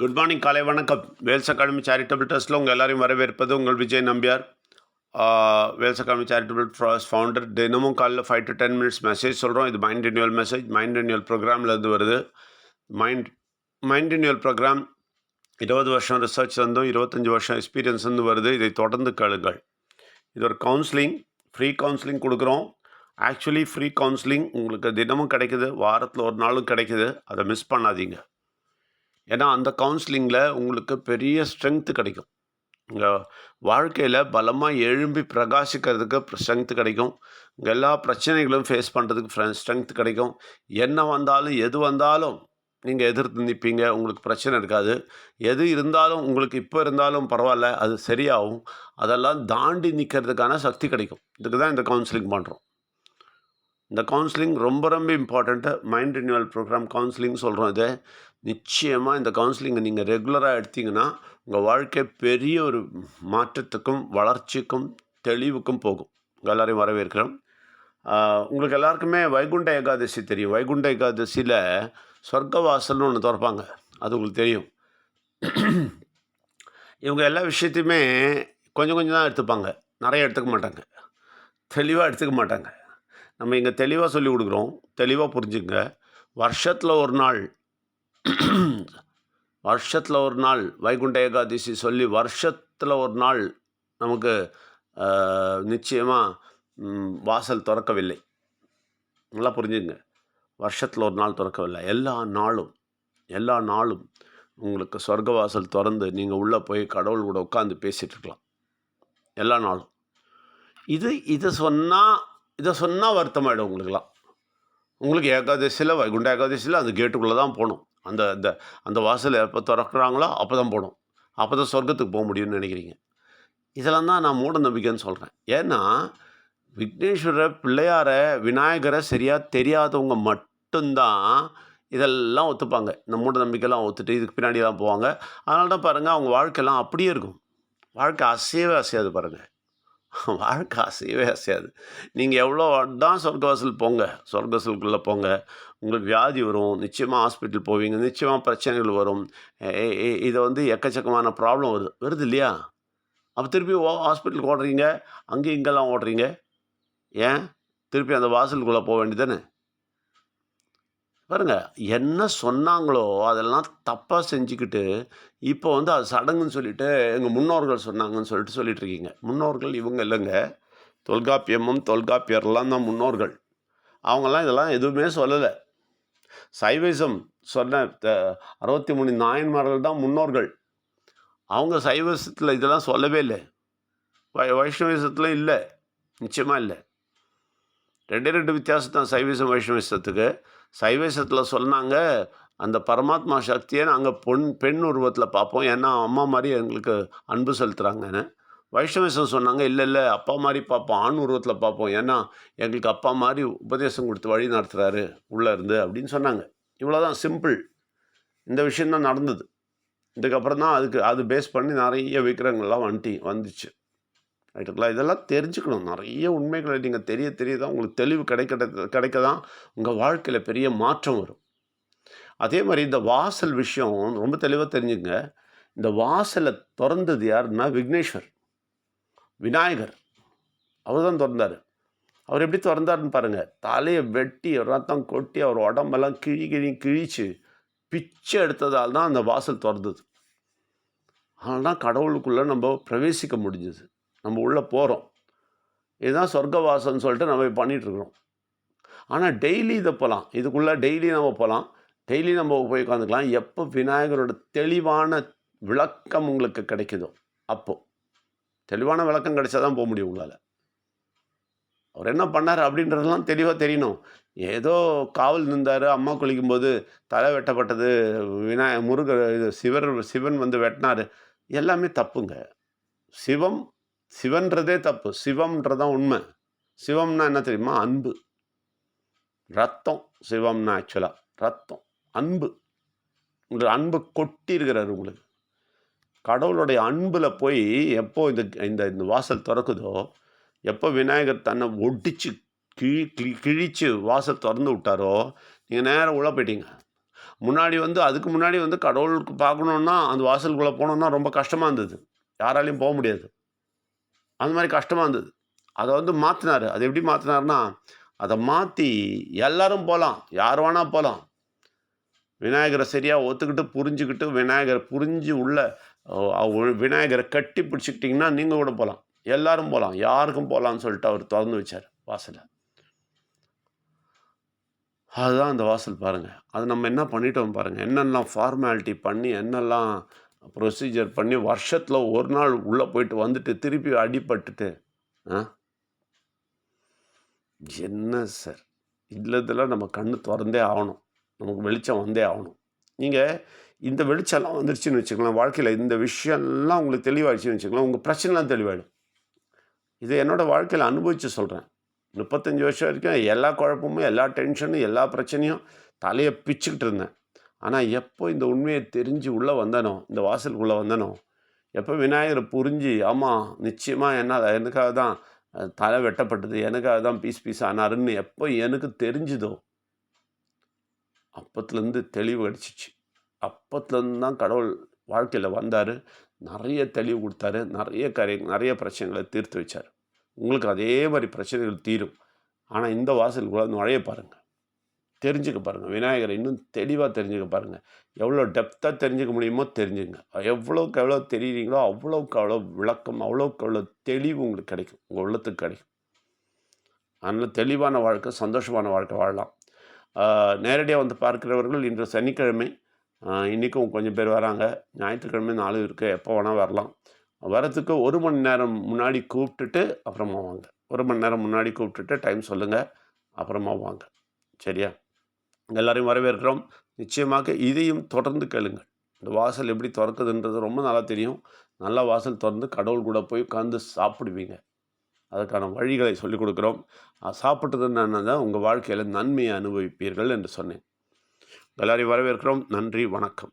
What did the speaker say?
Good morning காலை வணக்கம். Wales academy charitable ட்ரஸ்ட்டில் உங்கள் எல்லாரையும் வரவேற்பது உங்கள் Vijay Nambiar. Vels academy charitable trust founder தினமும் காலையில் five to ten minutes message சொல்கிறோம் இது mind renewal message mind renewal ப்ரோக்ராம்லேருந்து வருது. மைண்ட் மைண்ட் ரினியூவல் ப்ரோக்ராம் இருபது வருஷம் ரிசர்ச் வந்தும் இருபத்தஞ்சி வருஷம் எக்ஸ்பீரியன்ஸ் வந்து வருது. இதை தொடர்ந்து கேளுங்கள். இது ஒரு கவுன்சிலிங் ஃப்ரீ கவுன்சிலிங் கொடுக்குறோம். ஆக்சுவலி ஃப்ரீ கவுன்சிலிங் உங்களுக்கு தினமும் கிடைக்குது. வாரத்தில் ஒரு நாளும் கிடைக்குது. அதை மிஸ் பண்ணாதீங்க. ஏன்னா அந்த கவுன்சிலிங்கில் உங்களுக்கு பெரிய ஸ்ட்ரென்த்து கிடைக்கும். உங்கள் வாழ்க்கையில் பலமாக எழும்பி பிரகாசிக்கிறதுக்கு ஸ்ட்ரென்த்து கிடைக்கும். எல்லா பிரச்சனைகளும் ஃபேஸ் பண்ணுறதுக்கு ஸ்ட்ரென்த் கிடைக்கும். என்ன வந்தாலும் எது வந்தாலும் நீங்கள் எதிர்த்து நிற்பீங்க உங்களுக்கு பிரச்சனை இருக்காது. எது இருந்தாலும் உங்களுக்கு இப்போ இருந்தாலும் பரவாயில்ல அது சரியாகும். அதெல்லாம் தாண்டி நிற்கிறதுக்கான சக்தி கிடைக்கும். இதுக்கு தான் இந்த கவுன்சிலிங் பண்ணுறோம் இந்த கவுன்சிலிங் ரொம்ப ரொம்ப important mind renewal program counselling சொல்கிறோம் இதை. நிச்சயமாக இந்த கவுன்சிலிங்கை நீங்கள் ரெகுலராக எடுத்தீங்கன்னா உங்கள் வாழ்க்கை பெரிய ஒரு மாற்றத்துக்கும் வளர்ச்சிக்கும் தெளிவுக்கும் போகும். உங்கள் எல்லாரையும் வரவேற்கிறோம். உங்களுக்கு எல்லாருக்குமே வைகுண்ட ஏகாதசி தெரியும். வைகுண்ட ஏகாதசியில் சொர்க்கவாசல்னு ஒன்று திறப்பாங்க. அது உங்களுக்கு தெரியும். இவங்க எல்லா விஷயத்தையுமே கொஞ்சம் கொஞ்சம் தான் எடுத்துப்பாங்க. நிறைய எடுத்துக்க மாட்டாங்க. தெளிவாக எடுத்துக்க மாட்டாங்க. நம்ம இங்கே தெளிவாக சொல்லி கொடுக்குறோம். தெளிவாக புரிஞ்சுங்க வருஷத்தில் ஒரு நாள் வருஷத்தில் ஒரு நாள் வைகுண்ட ஏகாதசி சொல்லி வருஷத்தில் ஒரு நாள் நமக்கு நிச்சயமாக வாசல் திறக்கவில்லை. நல்லா புரிஞ்சுங்க வருஷத்தில் ஒரு நாள் திறக்கவில்லை. எல்லா நாளும் எல்லா நாளும் உங்களுக்கு சொர்க்க வாசல் திறந்து நீங்கள் உள்ளே போய் கடவுள் கூட உட்காந்து பேசிகிட்டு இருக்கலாம். எல்லா நாளும். இது இதை சொன்னால் இதை சொன்னால் வருத்தமாயிடும் உங்களுக்குலாம் உங்களுக்கு ஏகாதசியில் வைகுண்ட ஏகாதசியில் அந்த கேட்டுக்குள்ளே தான் போகணும். அந்த அந்த அந்த வாசல் எப்போ திறக்கிறாங்களோ அப்போ தான் போகணும். அப்போ தான் சொர்க்கத்துக்கு போக முடியும்னு நினைக்கிறீங்க. இதெல்லாம் தான் நான் மூட நம்பிக்கைன்னு சொல்கிறேன் ஏன்னா விக்னேஸ்வர பிள்ளையாரை விநாயகரை சரியாக தெரியாதவங்க மட்டும்தான் இதெல்லாம் ஒத்துப்பாங்க. இந்த மூட நம்பிக்கைலாம் ஒத்துட்டு இதுக்கு பின்னாடி தான் போவாங்க. அதனால தான் பாருங்கள் அவங்க வாழ்க்கையெல்லாம் அப்படியே இருக்கும். வாழ்க்கை அசையவே அசையாது பாருங்கள் வாழ்க்கை அசையவே அசையாது. நீங்கள் எவ்வளோ தான் சொர்க்கவாசல் போங்க சொர்க்கவாசலுக்குள்ளே போங்க உங்களுக்கு வியாதி வரும் நிச்சயமாக ஹாஸ்பிட்டல் போவீங்க நிச்சயமாக பிரச்சனைகள் வரும். இதை வந்து எக்கச்சக்கமான ப்ராப்ளம் வருது. வருது இல்லையா? அப்போ திருப்பி ஓ ஹாஸ்பிட்டலுக்கு ஓடுறீங்க அங்கேயும் இங்கெல்லாம் ஓடுறீங்க. ஏன்? திருப்பி அந்த வாசலுக்குள்ளே போக வேண்டியதானே பாருங்கள் என்ன சொன்னாங்களோ அதெல்லாம் தப்பாக செஞ்சுக்கிட்டு இப்போ வந்து அது சடங்குன்னு சொல்லிட்டு எங்கள் முன்னோர்கள் சொன்னாங்கன்னு சொல்லிட்டு சொல்லிட்டு இருக்கீங்க முன்னோர்கள் இவங்க இல்லைங்க. தொல்காப்பியமும் தொல்காப்பியர்லாம் தான் முன்னோர்கள். அவங்கெல்லாம் இதெல்லாம் எதுவுமே சொல்லலை. சைவிசம் சொன்ன அறுபத்தி மூணு நாயன்மார்கள் தான் முன்னோர்கள். அவங்க சைவசத்தில் இதெல்லாம் சொல்லவே இல்லை. வை வைஷ்ணவிசத்தில் இல்லை. நிச்சயமாக இல்லை. ரெண்டே ரெண்டு வித்தியாசம் தான் சைவிசம் வைஷ்ணவிசத்துக்கு சைவசத்தில் சொன்னாங்க அந்த பரமாத்மா சக்தியை நாங்கள் பொன் பெண் உருவத்தில் பார்ப்போம். ஏன்னா அம்மா மாதிரி எங்களுக்கு அன்பு செலுத்துகிறாங்கன்னு வைஷ்ணவிசம் சொன்னாங்க இல்லை இல்லை அப்பா மாதிரி பார்ப்போம். ஆண் உருவத்தில் பார்ப்போம். ஏன்னா எங்களுக்கு அப்பா மாதிரி உபதேசம் கொடுத்து வழி நடத்துகிறாரு உள்ளே இருந்து அப்படின்னு சொன்னாங்க. இவ்வளோதான் சிம்பிள். இந்த விஷயந்தான் நடந்தது. இதுக்கப்புறம் தான் அதுக்கு அது பேஸ் பண்ணி நிறைய விக்கிரங்கள்லாம் வந்துட்டி வந்துச்சு. ரைட்டுங்களா இதெல்லாம் தெரிஞ்சுக்கணும். நிறைய உண்மைகளை நீங்கள் தெரிய தெரிய தான் உங்களுக்கு தெளிவு கிடைக்க கிடைக்க தான் உங்கள் வாழ்க்கையில் பெரிய மாற்றம் வரும். அதே மாதிரி இந்த வாசல் விஷயம் ரொம்ப தெளிவாக தெரிஞ்சுங்க இந்த வாசலை திறந்தது யாருன்னா விக்னேஸ்வர். விநாயகர். அவர் தான் திறந்தார். அவர் எப்படி திறந்தாருன்னு பாருங்கள் தலையை வெட்டி ரத்தம் கொட்டி அவர் உடம்பெல்லாம் கிழி கிழி கிழிச்சு பிச்சை எடுத்ததால் தான் அந்த வாசல் திறந்தது. ஆனால் கடவுளுக்குள்ளே நம்ம பிரவேசிக்க முடிஞ்சது. நம்ம உள்ளே போகிறோம் இதுதான் சொர்க்கவாசம்னு சொல்லிட்டு நம்ம பண்ணிகிட்ருக்குறோம் ஆனால் டெய்லி இதை போகலாம் இதுக்குள்ளே டெய்லி நம்ம போகலாம் டெய்லி நம்ம போய் உட்காந்துக்கலாம் எப்போ விநாயகரோட தெளிவான விளக்கம் உங்களுக்கு கிடைக்குதோ அப்போது தெளிவான விளக்கம் கிடைச்சா தான் போக முடியும் உங்களால். அவர் என்ன பண்ணார் அப்படின்றதெல்லாம் தெளிவாக தெரியணும். ஏதோ காவல் நின்றார் அம்மா குளிக்கும்போது தலை வெட்டப்பட்டது விநாய முருகர் இது சிவர் சிவன் வந்து வெட்டினார். எல்லாமே தப்புங்க. சிவம் சிவன்றதே தப்பு. சிவம்ன்றதான் உண்மை. சிவம்னா என்ன தெரியுமா? அன்பு. ரத்தம் சிவம்னா ஆக்சுவலாக ரத்தம் அன்பு. உங்களுக்கு அன்பு கொட்டியிருக்கிறார் உங்களுக்கு. கடவுளுடைய அன்பில் போய் எப்போ இந்த இந்த இந்த வாசல் திறக்குதோ எப்போ விநாயகர் தன்னை ஒடிச்சு கிழி கிழி கிழிச்சு வாசல் திறந்து விட்டாரோ நீங்கள் நேரம் உள்ள போயிட்டீங்க. முன்னாடி வந்து அதுக்கு முன்னாடி வந்து கடவுளுக்கு பார்க்கணுன்னா அந்த வாசலுக்குள்ளே போனோன்னா ரொம்ப கஷ்டமாக இருந்தது. யாராலையும் போக முடியாது. அந்த மாதிரி கஷ்டமாக இருந்தது. அதை வந்து மாற்றினார் அது எப்படி மாற்றினார்னா அதை மாற்றி எல்லோரும் போகலாம் யார் வேணால் போகலாம் விநாயகரை சரியாக ஒத்துக்கிட்டு புரிஞ்சுக்கிட்டு விநாயகரை புரிஞ்சு உள்ள அவ- விநாயகரை கட்டி பிடிச்சிக்கிட்டிங்கன்னா நீங்கள் கூட போகலாம் எல்லாரும் போகலாம் யாருக்கும் போகலான்னு சொல்லிட்டு அவர் திறந்து வச்சார் வாசலை அதுதான் அந்த வாசல் பாருங்கள் அது நம்ம என்ன பண்ணிட்டோம் பாருங்கள் என்னெல்லாம் ஃபார்மாலிட்டி பண்ணி என்னெல்லாம் ப்ரொசீஜர் பண்ணி வருஷத்தில் ஒரு நாள் உள்ளே போயிட்டு வந்துட்டு திருப்பி அடிபட்டுட்டு ஆ? என்ன சார்? இல்லதில் நம்ம கண்ணு திறந்தே ஆகணும். நமக்கு வெளிச்சம் வந்தே ஆகணும். நீங்கள் இந்த வெளிச்சம்லாம் வந்துருச்சுன்னு வச்சுக்கலாம் வாழ்க்கையில் இந்த விஷயம்லாம் உங்களுக்கு தெளிவாகிடுச்சுன்னு வச்சுக்கலாம் உங்கள் பிரச்சனைலாம் தெளிவாயிடும். இது என்னோடய வாழ்க்கையில் அனுபவித்து சொல்கிறேன் முப்பத்தஞ்சு வருஷம் வரைக்கும் எல்லா குழப்பமும் எல்லா டென்ஷனும் எல்லா பிரச்சனையும் தலையை பிச்சுக்கிட்டு இருந்தேன். ஆனால் எப்போ இந்த உண்மையை தெரிஞ்சு உள்ளே வந்தனோ இந்த வாசலுக்குள்ளே வந்தனோ எப்போ விநாயகரை புரிஞ்சு ஆமாம் நிச்சயமாக என்ன எனக்காக தான் தலை வெட்டப்பட்டது எனக்காக தான் பீஸ் பீஸ் ஆனாருன்னு எப்போ எனக்கு தெரிஞ்சுதோ அப்பத்துலேருந்து தெளிவு அடிச்சிச்சு அப்பத்துலேருந்து தான் கடவுள் வாழ்க்கையில் வந்தார் நிறைய தெளிவு கொடுத்தாரு நிறைய கரை நிறைய பிரச்சனைகளை தீர்த்து வச்சார். உங்களுக்கு அதே மாதிரி பிரச்சனைகள் தீரும். ஆனால் இந்த வாசலுக்குள்ளே நுழைய பாருங்கள் தெரிஞ்சுக்க பாருங்கள் விநாயகரை இன்னும் தெளிவாக தெரிஞ்சுக்க பாருங்கள் எவ்வளோ டெப்த்தாக தெரிஞ்சுக்க முடியுமோ தெரிஞ்சுங்க. எவ்வளோக்கு எவ்வளோ தெரியுறீங்களோ அவ்வளோக்கு அவ்வளோ விளக்கம் அவ்வளோக்கு அவ்வளோ தெளிவு உங்களுக்கு கிடைக்கும். உங்கள் உள்ளத்துக்கு கிடைக்கும். அதனால் தெளிவான வாழ்க்கை சந்தோஷமான வாழ்க்கை வாழலாம். நேரடியாக வந்து பார்க்கிறவர்கள் இன்று சனிக்கிழமை இன்றைக்கும் கொஞ்சம் பேர் வராங்க. ஞாயிற்றுக்கிழமை நாலு இருக்குது எப்போ வேணால் வரலாம். வரத்துக்கு ஒரு மணி நேரம் முன்னாடி கூப்பிட்டுட்டு அப்புறமா வாங்க. ஒரு மணி நேரம் முன்னாடி கூப்பிட்டுட்டு டைம் சொல்லுங்கள் அப்புறமா வாங்க. சரியா? எல்லாரையும் வரவேற்கிறோம். நிச்சயமாக இதையும் தொடர்ந்து கேளுங்கள். இந்த வாசல் எப்படி திறக்குதுன்றது ரொம்ப நல்லா தெரியும். நல்லா வாசல் திறந்து கடவுள் கூட போய் உட்காந்து சாப்பிடுவீங்க. அதற்கான வழிகளை சொல்லிக் கொடுக்குறோம். சாப்பிட்டதுன்னு தான் உங்கள் வாழ்க்கையில் நன்மையை அனுபவிப்பீர்கள் என்று சொன்னேன். எல்லாரையும் வரவேற்கிறோம். நன்றி. வணக்கம்.